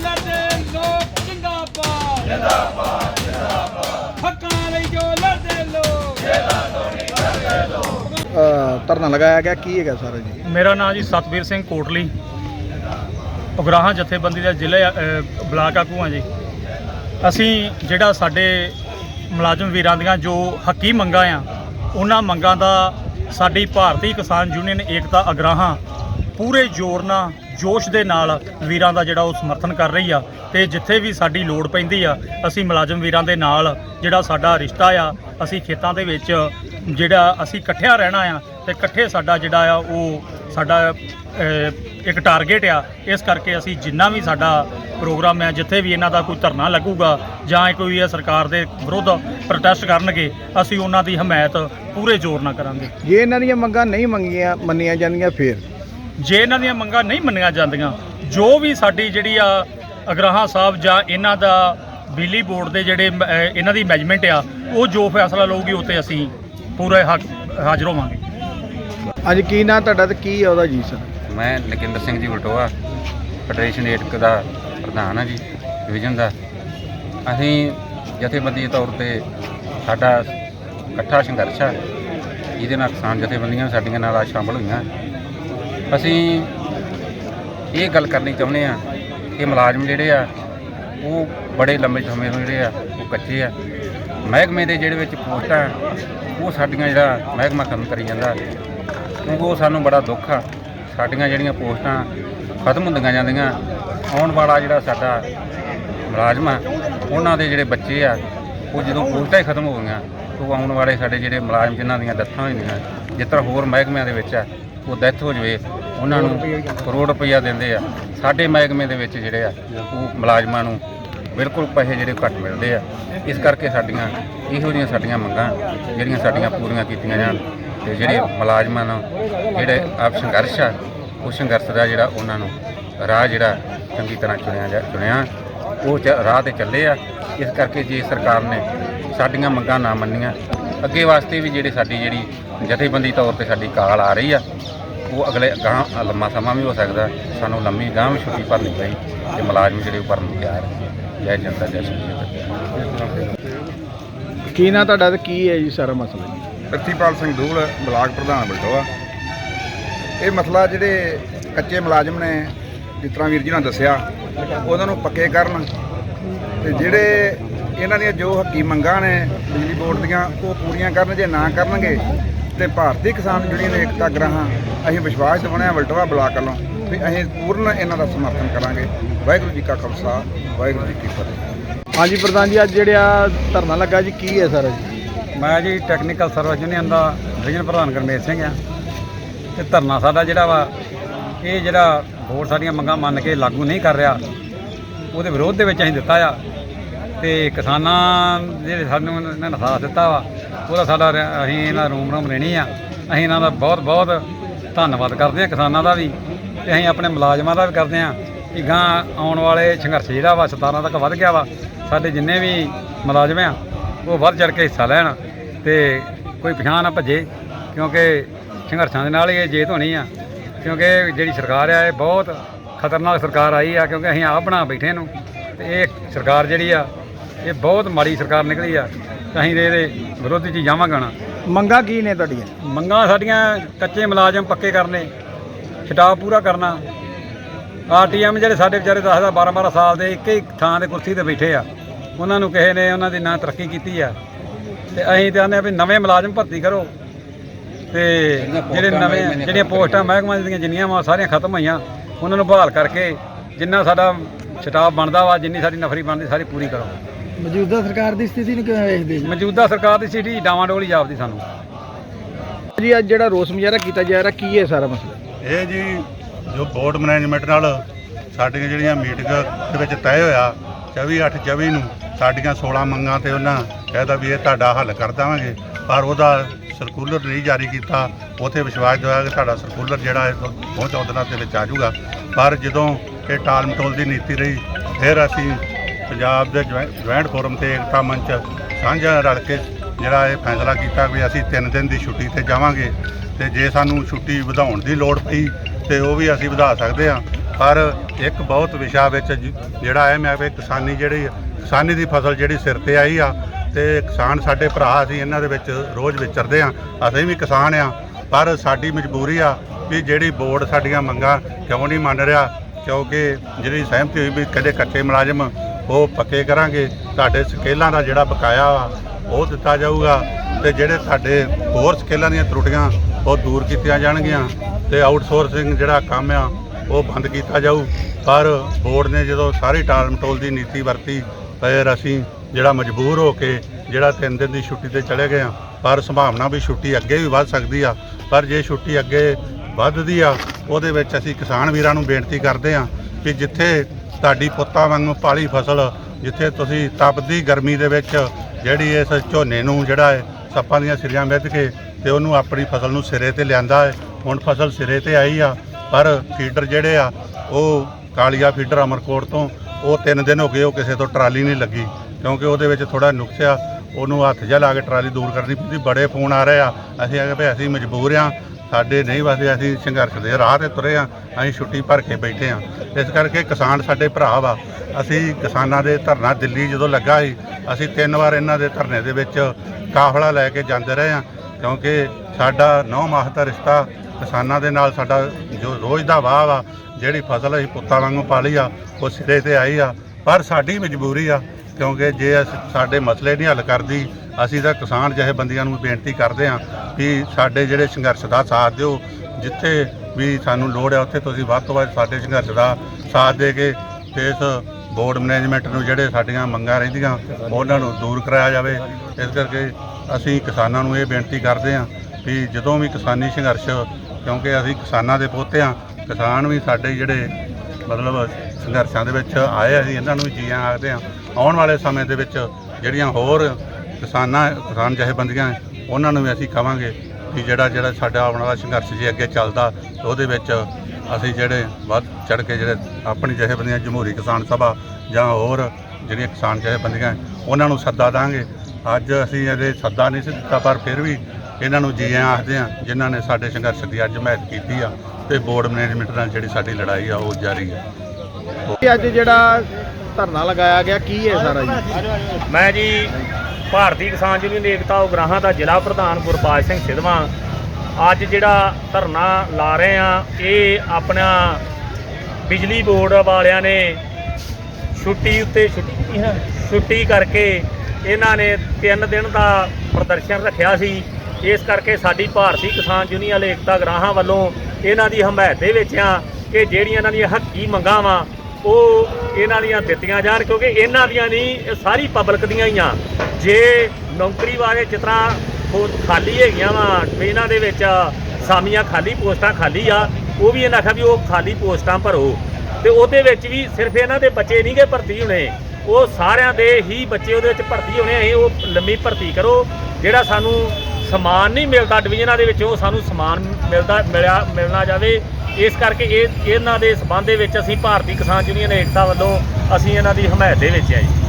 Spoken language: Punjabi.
ਲੜਦੇ ਲੋਕ ਜਿੰਦਾਬਾਦ ਜਿੰਦਾਬਾਦ ਜਿੰਦਾਬਾਦ ਹੱਕਾਂ ਲਈ ਜੋ ਲੜਦੇ ਲੋਕ ਅ, ਧਰਨਾ ਲਗਾਇਆ ਗਿਆ ਕੀ ਹੈਗਾ ਸਾਰਾ ਜੀ? ਮੇਰਾ ਨਾਮ ਜੀ ਸਤਵੀਰ ਸਿੰਘ ਕੋਟਲੀ ਉਗਰਾਹਾਂ ਜਥੇਬੰਦੀ ਦਾ ਜ਼ਿਲ੍ਹੇ ਬਲਾਕ ਆਗੂ ਹਾਂ ਜੀ। ਅਸੀਂ ਜਿਹੜਾ ਸਾਡੇ ਮੁਲਾਜ਼ਮ ਵੀਰਾਂ ਦੀਆਂ ਜੋ ਹੱਕੀ ਮੰਗਾਂ ਆ ਉਹਨਾਂ ਮੰਗਾਂ ਦਾ ਸਾਡੀ ਭਾਰਤੀ ਕਿਸਾਨ ਯੂਨੀਅਨ ਏਕਤਾ ਅਗਰਾਹਾਂ ਪੂਰੇ ਜ਼ੋਰ ਨਾਲ ਜੋਸ਼ ਦੇ ਨਾਲ ਵੀਰਾਂ ਦਾ ਜਿਹੜਾ ਉਹ ਸਮਰਥਨ ਕਰ ਰਹੀ ਆ ਤੇ ਜਿੱਥੇ ਵੀ ਸਾਡੀ ਲੋੜ ਪੈਂਦੀ ਆ, ਅਸੀਂ ਮੁਲਾਜ਼ਮ ਵੀਰਾਂ ਦੇ ਨਾਲ ਜਿਹੜਾ ਸਾਡਾ ਰਿਸ਼ਤਾ ਆ, ਅਸੀਂ ਖੇਤਾਂ ਦੇ ਵਿੱਚ ਜਿਹੜਾ ਅਸੀਂ ਇਕੱਠਿਆਂ ਰਹਿਣਾ ਆ ਤੇ ਇਕੱਠੇ ਸਾਡਾ ਜਿਹੜਾ ਆ ਉਹ ਸਾਡਾ ਇੱਕ ਟਾਰਗੇਟ ਆ, ਇਸ ਕਰਕੇ ਅਸੀਂ ਜਿੰਨਾ ਵੀ ਸਾਡਾ ਪ੍ਰੋਗਰਾਮ ਹੈ ਜਿੱਥੇ ਵੀ ਇਹਨਾਂ ਦਾ ਕੋਈ ਧਰਨਾ ਲੱਗੂਗਾ ਜਾਂ ਕੋਈ ਇਹ ਸਰਕਾਰ ਦੇ ਵਿਰੁੱਧ ਪ੍ਰੋਟੈਸਟ ਕਰਨਗੇ, ਅਸੀਂ ਉਹਨਾਂ ਦੀ ਹਮਾਇਤ ਪੂਰੇ ਜ਼ੋਰ ਨਾਲ ਕਰਾਂਗੇ। ਜੇ ਇਹਨਾਂ ਦੀਆਂ ਮੰਗਾਂ ਨਹੀਂ ਮੰਗੀਆਂ, ਮੰਨੀਆਂ ਜਾਂਦੀਆਂ ਫੇਰ? ਜੇ ਇਹਨਾਂ ਦੀਆਂ ਮੰਗਾਂ ਨਹੀਂ ਮੰਨੀਆਂ ਜਾਂਦੀਆਂ ਜੋ ਵੀ ਸਾਡੀ ਜਿਹੜੀ ਆ ਅਗਰਾਹਾਂ ਸਾਹਿਬ ਜਾਂ ਇਹਨਾਂ ਦਾ ਬਿਜਲੀ ਬੋਰਡ ਦੇ ਜਿਹੜੇ ਇਹਨਾਂ ਦੀ ਮੈਨੇਜਮੈਂਟ ਆ ਉਹ ਜੋ ਫੈਸਲਾ ਲਊਗੀ ਉੱਤੇ ਅਸੀਂ ਪੂਰੇ ਹੱਕ ਹਾਜ਼ਰ ਹੋਵਾਂਗੇ। ਅੱਜ ਕੀ ਨਾਂ ਤੁਹਾਡਾ ਤੇ ਕੀ ਹੈ ਉਹਦਾ ਜੀ ਸਰ? ਮੈਂ ਨਕਿੰਦਰ ਸਿੰਘ ਜੀ ਬਲਟੋਆ ਫੈਡਰੇਸ਼ਨ ਏਟਕ ਦਾ ਪ੍ਰਧਾਨ ਹਾਂ ਜੀ ਡਿਵੀਜ਼ਨ ਦਾ। ਅਸੀਂ ਜਥੇਬੰਦੀ ਤੌਰ ਤੇ ਸਾਡਾ ਇਕੱਠਾ ਸੰਘਰਸ਼ ਆ। ਇਹਦੇ ਨਾਲ ਕਿਸਾਨ ਜਥੇਬੰਦੀਆਂ ਵੀ ਸਾਡੀਆਂ ਨਾਲ ਆ ਸ਼ਾਮਲ ਹੋਈਆਂ। ਅਸੀਂ ਇਹ ਗੱਲ ਕਰਨੀ ਚਾਹੁੰਦੇ ਆ ਕਿ ਮੁਲਾਜ਼ਮ ਜਿਹੜੇ ਆ, ਉਹ ਬੜੇ ਲੰਬੇ ਸਮੇਂ ਤੋਂ ਜਿਹੜੇ ਆ, ਉਹ ਕੱਚੇ ਆ। ਮਹਿਕਮੇ ਦੇ ਜਿਹੜੇ ਵਿੱਚ ਪੋਸਟਾਂ, ਉਹ ਸਾਡੀਆਂ ਜਿਹੜਾ ਮਹਿਕਮਾ ਕੰਮ ਕਰੀ ਜਾਂਦਾ। ਕਿਉਂਕਿ ਉਹ ਸਾਨੂੰ ਬੜਾ ਦੁੱਖ ਆ। ਸਾਡੀਆਂ ਜਿਹੜੀਆਂ ਪੋਸਟਾਂ ਖਤਮ ਹੁੰਦੀਆਂ ਜਾਂਦੀਆਂ, ਆਉਣ ਵਾਲਾ ਜਿਹੜਾ ਸਾਡਾ ਮੁਲਾਜ਼ਮ ਆ, ਉਹਨਾਂ ਦੇ ਜਿਹੜੇ ਬੱਚੇ ਆ, ਉਹ ਜਦੋਂ ਪੋਸਟਾਂ ਹੀ ਖਤਮ ਹੋ ਗਈਆਂ ਤਾਂ ਆਉਣ ਵਾਲੇ ਸਾਡੇ ਜਿਹੜੇ ਮੁਲਾਜ਼ਮ, ਜਿਨ੍ਹਾਂ ਦੀਆਂ ਡੈਥਾਂ ਹੋਈਆਂ, ਜਿਸ ਤਰ੍ਹਾਂ ਹੋਰ ਮਹਿਕਮਿਆਂ ਦੇ ਵਿੱਚ ਆ, ਉਹ ਡੈਥ ਹੋ ਜਵੇ। ਉਹਨਾਂ ਨੂੰ ਕਰੋੜ ਰੁਪਈਆ ਦਿੰਦੇ ਆ। ਸਾਡੇ ਮਹਿਕਮੇ ਦੇ ਵਿੱਚ ਜਿਹੜੇ ਆ, ਉਹ ਮੁਲਾਜ਼ਮਾਂ ਨੂੰ ਬਿਲਕੁਲ ਪੈਸੇ ਜਿਹੜੇ ਘੱਟ ਮਿਲਦੇ ਆ। ਇਸ ਕਰਕੇ ਸਾਡੀਆਂ, ਇਹੋ ਜਿਹੀਆਂ ਸਾਡੀਆਂ ਮੰਗਾਂ, ਜਿਹੜੀਆਂ ਸਾਡੀਆਂ ਪੂਰੀਆਂ ਕੀਤੀਆਂ ਜਾਣ ਤੇ ਜਿਹੜੇ ਮੁਲਾਜ਼ਮਾਂ ਨੂੰ ਜਿਹੜੇ ਆਪ ਸੰਘਰਸ਼ ਆ, ਉਹ ਸੰਘਰਸ਼ ਦਾ ਜਿਹੜਾ ਉਹਨਾਂ ਨੂੰ ਰਾਹ ਜਿਹੜਾ ਚੰਗੀ ਤਰ੍ਹਾਂ ਚੁਣਿਆ ਜਾ, ਚੁਣਿਆ, ਉਹ ਚ- ਰਾਹ ਤੇ ਚੱਲੇ ਆ। ਇਸ ਕਰਕੇ ਜੇ ਸਰਕਾਰ ਨੇ ਸਾਡੀਆਂ ਮੰਗਾਂ ਨਾ ਮੰਨੀਆਂ, ਅੱਗੇ ਵਾਸਤੇ ਵੀ ਜਿਹੜੇ ਸਾਡੀ ਜਿਹੜੀ ਜਥੇਬੰਦੀ ਤੌਰ ਤੇ ਸਾਡੀ ਕਾਲ ਆ ਰਹੀ ਆ ਉਹ ਅਗਲੇ ਗਾਂ ਲੰਮਾ ਸਮਾਂ ਵੀ ਹੋ ਸਕਦਾ। ਸਾਨੂੰ ਲੰਮੀ ਗਾਂ ਵੀ ਛੁੱਟੀ ਭਰਨੀ ਪਈ ਤੇ ਮੁਲਾਜ਼ਮ ਜਿਹੜੇ ਉਹ ਭਰਨ ਨੂੰ ਤਿਆਰ। ਜੈ ਜਨਤਾ ਜੈ ਸ਼੍ਰੀ ਕੀ ਨਾਂ ਤੁਹਾਡਾ ਤੇ ਕੀ ਹੈ ਜੀ ਸਾਰਾ ਮਸਲਾ? ਜੀ ਪ੍ਰਿਥੀਪਾਲ ਸਿੰਘ ਦੂਲ ਬਲਾਕ ਪ੍ਰਧਾਨ ਬਲਟੋਆ। ਇਹ ਮਸਲਾ ਜਿਹੜੇ ਕੱਚੇ ਮੁਲਾਜ਼ਮ ਨੇ ਜਿਸ ਤਰ੍ਹਾਂ ਵੀਰ ਜੀ ਨੇ ਦੱਸਿਆ ਉਹਨਾਂ ਨੂੰ ਪੱਕੇ ਕਰਨ ਤੇ ਜਿਹੜੇ ਇਹਨਾਂ ਦੀਆਂ ਜੋ ਹੱਕੀ ਮੰਗਾਂ ਨੇ ਬਿਜਲੀ ਬੋਰਡ ਦੀਆਂ ਉਹ ਪੂਰੀਆਂ ਕਰਨ ਜੇ ਨਾ ਕਰਨਗੇ ਤੇ ਭਾਰਤੀ ਕਿਸਾਨ ਯੂਨੀਅਨ ਏਕਤਾ ਗ੍ਰਾਹਾਂ ਅਸੀਂ ਵਿਸ਼ਵਾਸ ਦਿਵਾਉਣਾ ਬਲਟੋਆ ਬਲਾਕ ਵੱਲੋਂ ਵੀ ਅਸੀਂ ਪੂਰਨ ਇਹਨਾਂ ਦਾ ਸਮਰਥਨ ਕਰਾਂਗੇ। ਵਾਹਿਗੁਰੂ ਜੀ ਕਾ ਖਾਲਸਾ ਵਾਹਿਗੁਰੂ ਜੀ ਕੀ ਫਤਿਹ। ਹਾਂਜੀ ਪ੍ਰਧਾਨ ਜੀ ਅੱਜ ਜਿਹੜਾ ਧਰਨਾ ਲੱਗਾ ਜੀ ਕੀ ਹੈ ਸਾਰਾ ਜੀ? ਮੈਂ ਜੀ ਟੈਕਨੀਕਲ ਸਰਵਿਸ ਯੂਨੀਅਨ ਦਾ ਡਿਵੀਜ਼ਨ ਪ੍ਰਧਾਨ ਗਰਮੇਸ਼ ਸਿੰਘ ਆ ਤੇ ਧਰਨਾ ਸਾਡਾ ਜਿਹੜਾ ਵਾ ਇਹ ਜਿਹੜਾ ਬੋਰਡ ਸਾਡੀਆਂ ਮੰਗਾਂ ਮੰਨ ਕੇ ਲਾਗੂ ਨਹੀਂ ਕਰ ਰਿਹਾ ਉਹਦੇ ਵਿਰੋਧ ਦੇ ਵਿੱਚ ਅਸੀਂ ਦਿੱਤਾ ਆ। ਤੇ ਕਿਸਾਨਾਂ ਜਿਹੜੇ ਸਾਨੂੰ ਇਹਨਾਂ ਨੇ ਸਾਥ ਦਿੱਤਾ ਵਾ। ਉਹਦਾ ਸਾਡਾ ਰ- ਅਸੀਂ ਇਹਨਾਂ ਰੂਮ ਰੂਮ ਲੈਣੀ ਆ। ਅਸੀਂ ਇਹਨਾਂ ਦਾ ਬਹੁਤ ਬਹੁਤ ਧੰਨਵਾਦ ਕਰਦੇ ਆ ਕਿਸਾਨਾਂ ਦਾ ਵੀ ਤੇ ਅਸੀਂ ਆਪਣੇ ਮੁਲਾਜ਼ਮਾਂ ਦਾ ਵੀ ਕਰਦੇ ਆ ਕਿ ਗਾਂ ਆਉਣ ਵਾਲੇ ਸੰਘਰਸ਼ ਜਿਹੜਾ ਵਾ 17 ਤੱਕ ਵੱਧ ਗਿਆ ਵਾ, ਸਾਡੇ ਜਿੰਨੇ ਵੀ ਮੁਲਾਜ਼ਮ ਆ, ਉਹ ਵੱਧ ਚੜ ਕੇ ਹਿੱਸਾ ਲੈਣ ਤੇ ਕੋਈ ਪਛਾਣ ਨਾ ਭੱਜੇ, ਕਿਉਂਕਿ ਸੰਘਰਸ਼ਾਂ ਦੇ ਨਾਲ ਹੀ ਇਹ ਜੇਤ ਹੋਣੀ ਆ। ਕਿਉਂਕਿ ਜਿਹੜੀ ਸਰਕਾਰ ਆ, ਇਹ ਬਹੁਤ ਖਤਰਨਾਕ ਸਰਕਾਰ ਆਈ ਆ, ਕਿਉਂਕਿ ਅਸੀਂ ਆਪ ਬਣਾ ਬੈਠੇ ਨੂੰ ਤੇ ਇਹ ਸਰਕਾਰ ਜਿਹੜੀ ਆ, ਇਹ ਬਹੁਤ ਮਾੜੀ ਸਰਕਾਰ ਨਿਕਲੀ ਆ। ਤੇ ਅਸੀਂ ਇਹਦੇ ਵਿਰੋਧੀ ਚ ਜਾਵਾਂਗੇ ਨਾ ਮੰਗਾਂ ਕੀ ਨੇ ਤੁਹਾਡੀਆਂ? ਮੰਗਾਂ ਸਾਡੀਆਂ ਕੱਚੇ ਮੁਲਾਜ਼ਮ ਪੱਕੇ ਕਰਨੇ ਛਟਾਵ ਪੂਰਾ ਕਰਨਾ। ਆਰਟੀਐਮ ਜਿਹੜੇ ਸਾਡੇ ਵਿਚਾਰੇ 10 ਦਾ 12 12 ਸਾਲ ਦੇ ਇੱਕ ਹੀ ਥਾਂ ਤੇ ਕੁਰਸੀ ਤੇ ਬੈਠੇ ਆ। ਉਹਨਾਂ ਨੂੰ ਕਿਸੇ ਨੇ ਉਹਨਾਂ ਦੀ ਨਾ ਤਰੱਕੀ ਕੀਤੀ ਆ। ਤੇ ਅਸੀਂ ਤੇ ਆਨੇ ਆ ਵੀ ਨਵੇਂ ਮੁਲਾਜ਼ਮ ਭਰਤੀ ਕਰੋ। ਤੇ ਜਿਹੜੇ ਨਵੇਂ ਜਿਹੜੀਆਂ ਪੋਸਟਾਂ ਮਹਿਕਮਾ ਦੀਆਂ ਜਿੰਨੀਆਂ ਵਾ ਸਾਰੀਆਂ ਖਤਮ ਹੋਈਆਂ। ਉਹਨਾਂ ਨੂੰ ਬਹਾਲ ਕਰਕੇ ਜਿੰਨਾ ਸਾਡਾ ਛਟਾਵ ਬਣਦਾ ਵਾ ਜਿੰਨੀ ਸਾਡੀ ਨਫਰੀ ਬਣਦੀ ਸਾਰੀ ਪੂਰੀ ਕਰੋ। ਮੌਜੂਦਾ ਸਰਕਾਰ ਦੀ ਸਥਿਤੀ ਨੂੰ ਕਿਵੇਂ ਵੇਖਦੇ ਜੀ? ਮੌਜੂਦਾ ਸਰਕਾਰ ਦੀ ਸਿਟੀ ਡਾਵਾਂਡੋਲੀ ਜਾਪਦੀ ਸਾਨੂੰ। ਜੀ ਅੱਜ ਜਿਹੜਾ ਰੋਸ ਮੁਜ਼ਾਹਰਾ ਕੀਤਾ ਜਾ ਰਿਹਾ ਕੀ ਹੈ ਸਾਰਾ ਮਸਲਾ? ਇਹ ਜੀ ਜੋ ਬੋਰਡ ਮੈਨੇਜਮੈਂਟ ਨਾਲ ਸਾਡੀਆਂ ਜਿਹੜੀਆਂ ਮੀਟਿੰਗ ਦੇ ਵਿੱਚ ਤੈਅ ਹੋਇਆ 24 8 24 ਨੂੰ ਸਾਡੀਆਂ 16 ਮੰਗਾਂ ਤੇ ਉਹਨਾਂ ਕਹਿਦਾ ਵੀ ਇਹ ਤੁਹਾਡਾ ਹੱਲ ਕਰ ਦੇਵਾਂਗੇ ਪਰ ਉਹਦਾ ਸਰਕੂਲਰ ਨਹੀਂ ਜਾਰੀ ਕੀਤਾ। ਉਥੇ ਵਿਸ਼ਵਾਸ ਦਿਵਾਇਆ ਕਿ ਤੁਹਾਡਾ ਸਰਕੂਲਰ ਜਿਹੜਾ ਹੈ ਬਹੁਤ ਦਿਨਾਂ ਦੇ ਵਿੱਚ ਆ ਜਾਊਗਾ। ਪਰ ਜਦੋਂ ਇਹ ਟਾਲ ਮਟੋਲ ਦੀ ਨੀਤੀ ਰਹੀ ਫਿਰ ਅਸੀਂ ਪੰਜਾਬ ਦੇ ਜੁਆਇ- ਜੁਆਇੰਟ ਫੋਰਮ ਤੇ ਏਕਤਾ ਮੰਚ ਸਾਂਝਾ ਰਲ ਕੇ ਜਿਹੜਾ ਇਹ ਫੈਸਲਾ ਕੀਤਾ ਵੀ ਅਸੀਂ 3 ਦਿਨ ਦੀ ਛੁੱਟੀ ਤੇ ਜਾਵਾਂਗੇ ਤੇ ਜੇ ਸਾਨੂੰ ਛੁੱਟੀ ਵਧਾਉਣ ਦੀ ਲੋੜ ਪਈ ਤੇ ਉਹ ਵੀ ਅਸੀਂ ਵਧਾ ਸਕਦੇ ਹਾਂ। ਪਰ ਇੱਕ ਬਹੁਤ ਵਿਸ਼ਾ ਵਿੱਚ ਜਿਹੜਾ ਹੈ, ਮੈਂ ਵੀ ਕਿਸਾਨੀ ਜਿਹੜੀ, ਕਿਸਾਨੀ ਦੀ ਫਸਲ ਜਿਹੜੀ ਸਿਰ ਤੇ ਆਈ ਆ ਤੇ ਕਿਸਾਨ ਸਾਡੇ ਭਰਾ ਅਸੀਂ ਇਹਨਾਂ ਦੇ ਵਿੱਚ ਰੋਜ਼ ਵਿਚਰਦੇ ਆ ਅਸੀਂ ਵੀ ਕਿਸਾਨ ਆ ਪਰ ਸਾਡੀ ਮਜਬੂਰੀ ਆ ਵੀ ਜਿਹੜੀ ਬੋਰਡ ਸਾਡੀਆਂ ਮੰਗਾਂ ਕਿਉਂ ਨਹੀਂ ਮੰਨ ਰਿਹਾ ਕਿਉਂਕਿ ਜਿਹੜੀ ਸਹਿਮਤੀ ਹੋਈ ਵੀ ਕਦੇ ਕੱਚੇ ਮੁਲਾਜ਼ਮ ਉਹ ਪੱਕੇ ਕਰਾਂਗੇ। ਤੁਹਾਡੇ ਸਕੇਲਾਂ ਦਾ ਜਿਹੜਾ ਬਕਾਇਆ ਵਾ, ਉਹ ਦਿੱਤਾ ਜਾਊਗਾ ਤੇ ਜਿਹੜੇ ਤੁਹਾਡੇ ਹੋਰ ਸਕੇਲਾਂ ਦੀਆਂ ਤਰੁੱਟੀਆਂ, ਉਹ ਦੂਰ ਕੀਤੀਆਂ ਜਾਣਗੀਆਂ ਤੇ ਆਊਟਸੋਰਸਿੰਗ ਜਿਹੜਾ ਕੰਮ ਆ, ਉਹ ਬੰਦ ਕੀਤਾ ਜਾਊ। ਪਰ ਬੋਰਡ ਨੇ ਜਦੋਂ ਸਾਰੀ ਟਾਲ ਮਟੋਲ ਦੀ ਨੀਤੀ ਵਰਤੀ ਫਿਰ ਅਸੀਂ ਜਿਹੜਾ ਮਜਬੂਰ ਹੋ ਕੇ ਜਿਹੜਾ ਤਿੰਨ ਦਿਨ ਦੀ ਛੁੱਟੀ ਤੇ ਚਲੇ ਗਏ ਆ, ਪਰ ਸੰਭਾਵਨਾ ਵੀ ਛੁੱਟੀ ਅੱਗੇ ਵੀ ਵੱਧ ਸਕਦੀ ਆ। ਪਰ ਜੇ ਛੁੱਟੀ ਅੱਗੇ ਵੱਧਦੀ ਆ, ਉਹਦੇ ਵਿੱਚ ਅਸੀਂ ਕਿਸਾਨ ਵੀਰਾਂ ਨੂੰ ਬੇਨਤੀ ਕਰਦੇ ਆ ਕਿ ਜਿੱਥੇ ਤੁਹਾਡੀ ਪੁੱਤਾਂ ਵਾਂਗੂ ਪਾਲੀ ਫਸਲ, ਜਿੱਥੇ ਤੁਸੀਂ ਤਪਦੀ ਗਰਮੀ ਦੇ ਵਿੱਚ ਜਿਹੜੀ ਇਸ ਝੋਨੇ ਨੂੰ ਜਿਹੜਾ ਹੈ, ਸੱਪਾਂ ਦੀਆਂ ਸਿਰੀਆਂ ਮਿੱਧ ਕੇ ਤੇ ਉਹਨੂੰ ਆਪਣੀ ਫਸਲ ਨੂੰ ਸਿਰੇ ਤੇ ਲਿਆਂਦਾ ਹੈ। ਹੁਣ ਫਸਲ ਸਿਰੇ ਤੇ ਆਈ ਆ, ਪਰ ਫੀਡਰ ਜਿਹੜੇ ਆ, ਉਹ ਕਾਲੀਆ ਫੀਡਰ ਅਮਰਕੋਟ ਤੋਂ, ਉਹ ਤਿੰਨ ਦਿਨ ਹੋ ਗਏ ਉਹ ਕਿਸੇ ਤੋਂ ਟਰਾਲੀ ਨਹੀਂ ਲੱਗੀ, ਕਿਉਂਕਿ ਉਹਦੇ ਵਿੱਚ ਥੋੜਾ ਨੁਕਸ ਆ। ਉਹਨੂੰ ਹੱਥ ਜਿਹਾ ਲਾ ਕੇ ਟਰਾਲੀ ਦੂਰ ਕਰਨੀ ਪੈਂਦੀ, ਬੜੇ ਫੋਨ ਆ ਰਹੇ ਆ। ਅਸੀਂ ਆ ਵੀ ਅਸੀਂ ਮਜਬੂਰ ਆ ਸਾਡੇ ਨਹੀਂ ਵਸਦੇ, ਅਸੀਂ ਸੰਘਰਸ਼ ਦੇ ਰਾਹ ਤੇ ਤੁਰੇ ਆ, ਅਸੀਂ ਛੁੱਟੀ ਭਰ ਕੇ ਬੈਠੇ ਆ। ਇਸ ਕਰਕੇ ਕਿਸਾਨ ਸਾਡੇ ਭਰਾ ਵਾ। ਅਸੀਂ ਕਿਸਾਨਾਂ ਦੇ ਧਰਨਾ ਦਿੱਲੀ ਜਦੋਂ ਲੱਗਾ ਸੀ, ਅਸੀਂ ਤਿੰਨ ਵਾਰ ਇਹਨਾਂ ਦੇ ਧਰਨੇ ਦੇ ਵਿੱਚ ਕਾਫਲਾ ਲੈ ਕੇ ਜਾਂਦੇ ਰਹੇ ਆ, ਕਿਉਂਕਿ ਸਾਡਾ ਨੌ ਮਾਹ ਦਾ ਰਿਸ਼ਤਾ ਕਿਸਾਨਾਂ ਦੇ ਨਾਲ ਸਾਡਾ ਜੋ ਰੋਜ਼ ਦਾ ਵਾਹ ਵਾ, ਜਿਹੜੀ ਫਸਲ ਅਸੀਂ ਪੁੱਤਾਂ ਵਾਂਗੂ ਪਾਲੀ ਆ, ਉਹ ਸਿਰੇ ਤੇ ਆਈ ਆ। ਪਰ ਸਾਡੀ ਮਜਬੂਰੀ ਆ ਕਿਉਂਕਿ ਜੇ ਅਸੀਂ, ਸਾਡੇ ਮਸਲੇ ਨਹੀਂ ਹੱਲ ਕਰਦੀ, ਅਸੀਂ ਤਾਂ ਕਿਸਾਨ ਜਥੇਬੰਦੀਆਂ ਨੂੰ ਬੇਨਤੀ ਕਰਦੇ ਹਾਂ ਵੀ ਸਾਡੇ ਜਿਹੜੇ ਸੰਘਰਸ਼ ਦਾ ਸਾਥ ਦਿਓ, ਜਿੱਥੇ ਵੀ ਸਾਨੂੰ ਲੋੜ ਹੈ, ਉੱਥੇ ਤੁਸੀਂ ਵੱਧ ਤੋਂ ਵੱਧ ਸਾਡੇ ਸੰਘਰਸ਼ ਦਾ ਸਾਥ ਦੇ ਕੇ ਤੇ ਇਸ ਬੋਰਡ ਮੈਨੇਜਮੈਂਟ ਨੂੰ ਜਿਹੜੇ ਸਾਡੀਆਂ ਮੰਗਾਂ ਰਹਿੰਦੀਆਂ, ਉਹਨਾਂ ਨੂੰ ਦੂਰ ਕਰਾਇਆ ਜਾਵੇ। ਇਸ ਕਰਕੇ ਅਸੀਂ ਕਿਸਾਨਾਂ ਨੂੰ ਇਹ ਬੇਨਤੀ ਕਰਦੇ ਹਾਂ ਵੀ ਜਦੋਂ ਵੀ ਕਿਸਾਨੀ ਸੰਘਰਸ਼, ਕਿਉਂਕਿ ਅਸੀਂ ਕਿਸਾਨਾਂ ਦੇ ਪੋਤੇ ਹਾਂ, ਕਿਸਾਨ ਵੀ ਸਾਡੇ ਜਿਹੜੇ ਮਤਲਬ ਸੰਘਰਸ਼ਾਂ ਦੇ ਵਿੱਚ ਆਏ ਅਸੀਂ ਇਹਨਾਂ ਨੂੰ ਵੀ ਜੀਆਂ ਆਖਦੇ ਹਾਂ ਆਉਣ ਵਾਲੇ ਸਮੇਂ ਦੇ ਵਿੱਚ ਜਿਹੜੀਆਂ ਹੋਰ ਕਿਸਾਨਾਂ, ਕਿਸਾਨ ਜਥੇਬੰਦੀਆਂ ਉਹਨਾਂ ਨੂੰ ਵੀ ਅਸੀਂ ਕਵਾਂਗੇ ਕਿ ਜਿਹੜਾ ਜਿਹੜਾ ਸਾਡਾ ਆਉਣ ਵਾਲਾ ਸੰਘਰਸ਼ ਜੇ ਅੱਗੇ ਚੱਲਦਾ, ਉਹਦੇ ਵਿੱਚ ਅਸੀਂ ਜਿਹੜੇ ਵੱਧ ਚੜ ਕੇ ਜਿਹੜੇ ਆਪਣੀ ਜਥੇਬੰਦੀਆਂ, ਜਮਹੂਰੀ ਕਿਸਾਨ ਸਭਾ ਜਾਂ ਹੋਰ ਜਿਹੜੀਆਂ ਕਿਸਾਨ ਜਥੇਬੰਦੀਆਂ ਉਹਨਾਂ ਨੂੰ ਸੱਦਾ ਦਾਂਗੇ। ਅੱਜ ਅਸੀਂ ਇਹਦੇ ਸੱਦਾ ਨਹੀਂ ਸੀ ਦਿੱਤਾ, ਪਰ ਫਿਰ ਵੀ ਇਹਨਾਂ ਨੂੰ ਜੀ ਆਇਆਂ ਆਖਦੇ ਆ, ਜਿਨ੍ਹਾਂ ਨੇ ਸਾਡੇ ਸੰਘਰਸ਼ ਦੀ ਅੱਜ ਹਮਾਇਤ ਕੀਤੀ ਆ, ਤੇ ਬੋਰਡ ਮੈਨੇਜਮੈਂਟ ਨਾਲ ਜਿਹੜੀ ਸਾਡੀ ਲੜਾਈ ਆ, ਉਹ ਜਾਰੀ ਹੈ ਅੱਜ ਜਿਹੜਾ ਧਰਨਾ ਲਗਾਇਆ ਗਿਆ, ਕੀ ਹੈ ਸਾਰਾ ਜੀ? ਮੈਂ ਜੀ, ਭਾਰਤੀ ਕਿਸਾਨ ਯੂਨੀਅਨ ਏਕਤਾ ਉਗਰਾਹਾਂ ਦਾ ਜ਼ਿਲ੍ਹਾ ਪ੍ਰਧਾਨ ਗੁਰਪਾਲ ਸਿੰਘ ਸਿੱਧਵਾਂ। ਅੱਜ ਜਿਹੜਾ ਧਰਨਾ ਲਾ ਰਹੇ ਆ ਇਹ ਆਪਣਾ ਬਿਜਲੀ ਬੋਰਡ ਵਾਲਿਆਂ ਨੇ ਛੁੱਟੀ ਉੱਤੇ ਛੁੱਟੀ ਛੁੱਟੀ ਕਰਕੇ ਇਹਨਾਂ ਨੇ 3 ਦਿਨ ਦਾ ਪ੍ਰਦਰਸ਼ਨ ਰੱਖਿਆ ਸੀ। ਇਸ ਕਰਕੇ ਸਾਡੀ ਭਾਰਤੀ ਕਿਸਾਨ ਯੂਨੀਅਨ ਏਕਤਾ ਗਰਾਹਾਂ ਵੱਲੋਂ ਇਹਨਾਂ ਦੀ ਹਮਾਇਤ ਦੇ ਵਿੱਚ ਆ ਕਿ ਜਿਹੜੀਆਂ ਇਹਨਾਂ ਦੀਆਂ ਹੱਕੀ ਮੰਗਾਂ ਵਾ ਉਹ ਇਹਨਾਂ ਦੀਆਂ ਦਿੱਤੀਆਂ ਜਾਣ, ਕਿਉਂਕਿ ਇਹਨਾਂ ਦੀਆਂ ਨਹੀਂ, ਇਹ ਸਾਰੀ ਪਬਲਿਕ ਦੀਆਂ ਹੀ ਆ। ਜੇ ਨੌਕਰੀ ਵਾਲੇ ਜਿਸ ਤਰ੍ਹਾਂ ਖਾਲੀ ਹੈਗੀਆਂ ਵਾ, ਇਹਨਾਂ ਦੇ ਵਿੱਚ ਸਾਮੀਆਂ ਖਾਲੀ, ਪੋਸਟਾਂ ਖਾਲੀ ਆ, ਉਹ ਵੀ ਇਹਨਾਂ ਆਖਿਆ ਵੀ ਉਹ ਖਾਲੀ ਪੋਸਟਾਂ ਭਰੋ। ਤੇ ਉਹਦੇ ਵਿੱਚ ਵੀ ਸਿਰਫ ਇਹਨਾਂ ਦੇ ਬੱਚੇ ਨਹੀਂਗੇ ਭਰਤੀ ਹੋਣੇ। ਉਹ ਸਾਰਿਆਂ ਦੇ ਹੀ ਬੱਚੇ ਉਹਦੇ ਵਿੱਚ ਭਰਤੀ ਹੋਣੇ, ਅਸੀਂ ਉਹ ਲੰਮੀ ਭਰਤੀ ਕਰੋ। ਜਿਹੜਾ ਸਾਨੂੰ ਸਮਾਨ ਨਹੀਂ ਮਿਲਦਾ, ਡਿਵੀਜ਼ਨਾਂ ਦੇ ਵਿੱਚ ਉਹ ਸਾਨੂੰ ਸਮਾਨ ਮਿਲਦਾ, ਮਿਲਿਆ, ਮਿਲਣਾ ਜਾਵੇ ਇਸ ਕਰਕੇ ਇਹ ਇਹਨਾਂ ਦੇ ਸਬੰਧ ਦੇ ਵਿੱਚ ਅਸੀਂ ਭਾਰਤੀ ਕਿਸਾਨ ਯੂਨੀਅਨ ਏਕਤਾ ਵੱਲੋਂ ਅਸੀਂ ਇਹਨਾਂ ਦੀ ਹਮਾਇਤ ਦੇ ਵਿੱਚ ਆ ਜੀ